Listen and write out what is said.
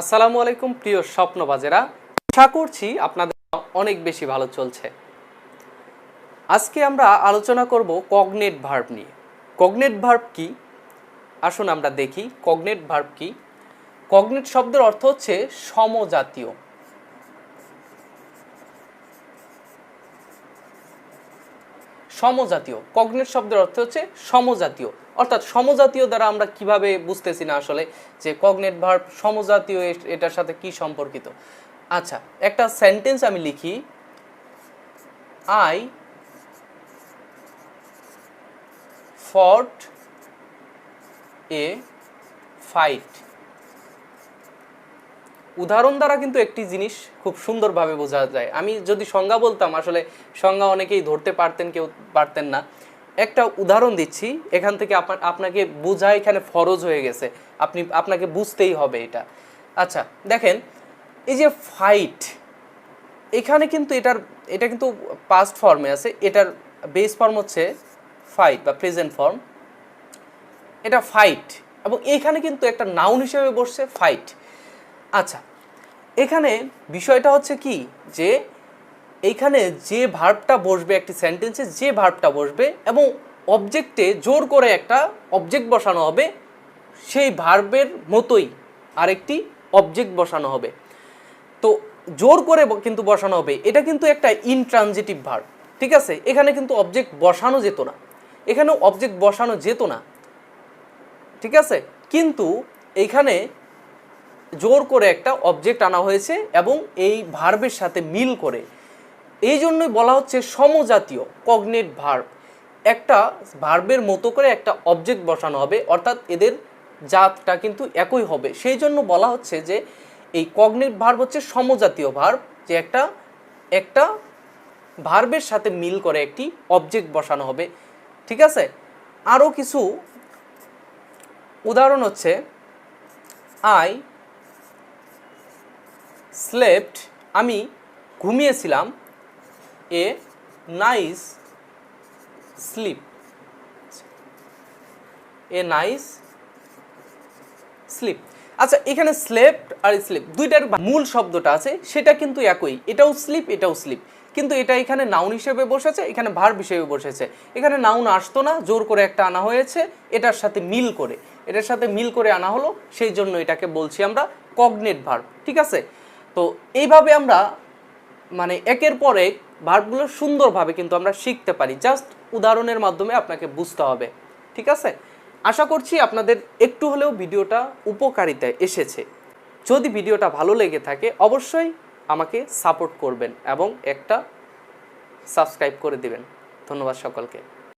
আসসালামু আলাইকুম, প্রিয় স্বপ্নবাজেরা। আশা করছি আপনাদের অনেক বেশি ভালো চলছে। আজকে আমরা আলোচনা করব কগনেট ভার্ব নিয়ে। কগনেট ভার্ব কি? আসুন আমরা দেখি কগনেট ভার্ব কি? কগনেট শব্দের অর্থ হচ্ছে সমজাতীয়। সমজাতীয়। কগনেট শব্দের অর্থ হচ্ছে সমজাতীয়। অর্থাৎ সমজাতীয় দ্বারা আমরা কীভাবে বুঝতেছি না আসলে যে কগনেট ভার্ব সমজাতীয় এটার সাথে কি সম্পর্কিত? আচ্ছা একটা সেন্টেন্স আমি লিখি। আই ফট এ ফাইট উদাহরণ দ্বারা কিন্তু একটি জিনিস খুব সুন্দরভাবে বোঝা যায়। আমি যদি সংজ্ঞা বলতাম, আসলে সংজ্ঞা অনেকেই ধরতে পারতেন, কেউ পারতেন না। একটা উদাহরণ দিচ্ছি, এখান থেকে আপনা- আপনাকে বোঝা এখানে ফরজ হয়ে গেছে। আপনি, আপনাকে বুঝতেই হবে এটা। আচ্ছা দেখেন, এই যে ফাইট এখানে কিন্তু এটার, এটা কিন্তু পাস্ট ফর্মে আছে। এটার বেস ফর্ম হচ্ছে ফাইট বা প্রেজেন্ট ফর্ম এটা ফাইট এবং এখানে কিন্তু একটা নাউন হিসেবে বসছে ফাইট আচ্ছা এখানে বিষয়টা হচ্ছে কি? যে এইখানে যে ভার্বটা বসবে একটি সেন্টেন্সে যে ভার্বটা বসবে এবং অবজেক্টে জোর করে একটা অবজেক্ট বসানো হবে, সেই ভার্বের মতোই আরেকটি অবজেক্ট বসানো হবে। তো জোর করে কিন্তু বসানো হবে, এটা কিন্তু একটা ইনট্রানজিটিভ ভার্ব ঠিক আছে? এখানে কিন্তু অবজেক্ট বসানো যেত না। এখানে অবজেক্ট বসানো যেত না, ঠিক আছে? কিন্তু এইখানে জোর করে একটা অবজেক্ট আনা হয়েছে এবং এই ভার্বের সাথে মিল করে। এই জন্যই বলা হচ্ছে সমজাতীয় কগনেট ভার্ব একটা ভার্বের মতো করে একটা অবজেক্ট বসানো হবে, অর্থাৎ এদের জাতটা কিন্তু একই হবে। সেই জন্য বলা হচ্ছে যে এই কগনেট ভার্ব হচ্ছে সমজাতীয় ভার্ব যে একটা একটা ভার্বের সাথে মিল করে একটি অবজেক্ট বসানো হবে। ঠিক আছে? আরও কিছু উদাহরণ হচ্ছে আই স্লেপ্ট আমি ঘুমিয়েছিলাম a nice sleep a nice sleep আচ্ছা এখানে স্লেপ্ট আর স্লিপ দুইটার মূল শব্দটা আছে, সেটা কিন্তু একই। এটাও স্লিপ এটাও স্লিপ কিন্তু এটা এখানে নাউন হিসেবে বসেছে, এখানে ভার্ব হিসেবে বসেছে। এখানে নাউন আসতো না, জোর করে একটা আনা হয়েছে, এটার সাথে মিল করে। এটার সাথে মিল করে আনা হলো, সেই জন্য এটাকে বলছি আমরা কগনেট ভার্ব ঠিক আছে? তো এইভাবে আমরা মানে একের পর এক ভার্বগুলো সুন্দরভাবে কিন্তু আমরা শিখতে পারি। জাস্ট উদাহরণের মাধ্যমে আপনাকে বুঝতে হবে। ঠিক আছে? আশা করছি আপনাদের একটু হলেও ভিডিওটা উপকারিতায় এসেছে। যদি ভিডিওটা ভালো লেগে থাকে, অবশ্যই আমাকে সাপোর্ট করবেন এবং একটা সাবস্ক্রাইব করে দিবেন। ধন্যবাদ সকলকে।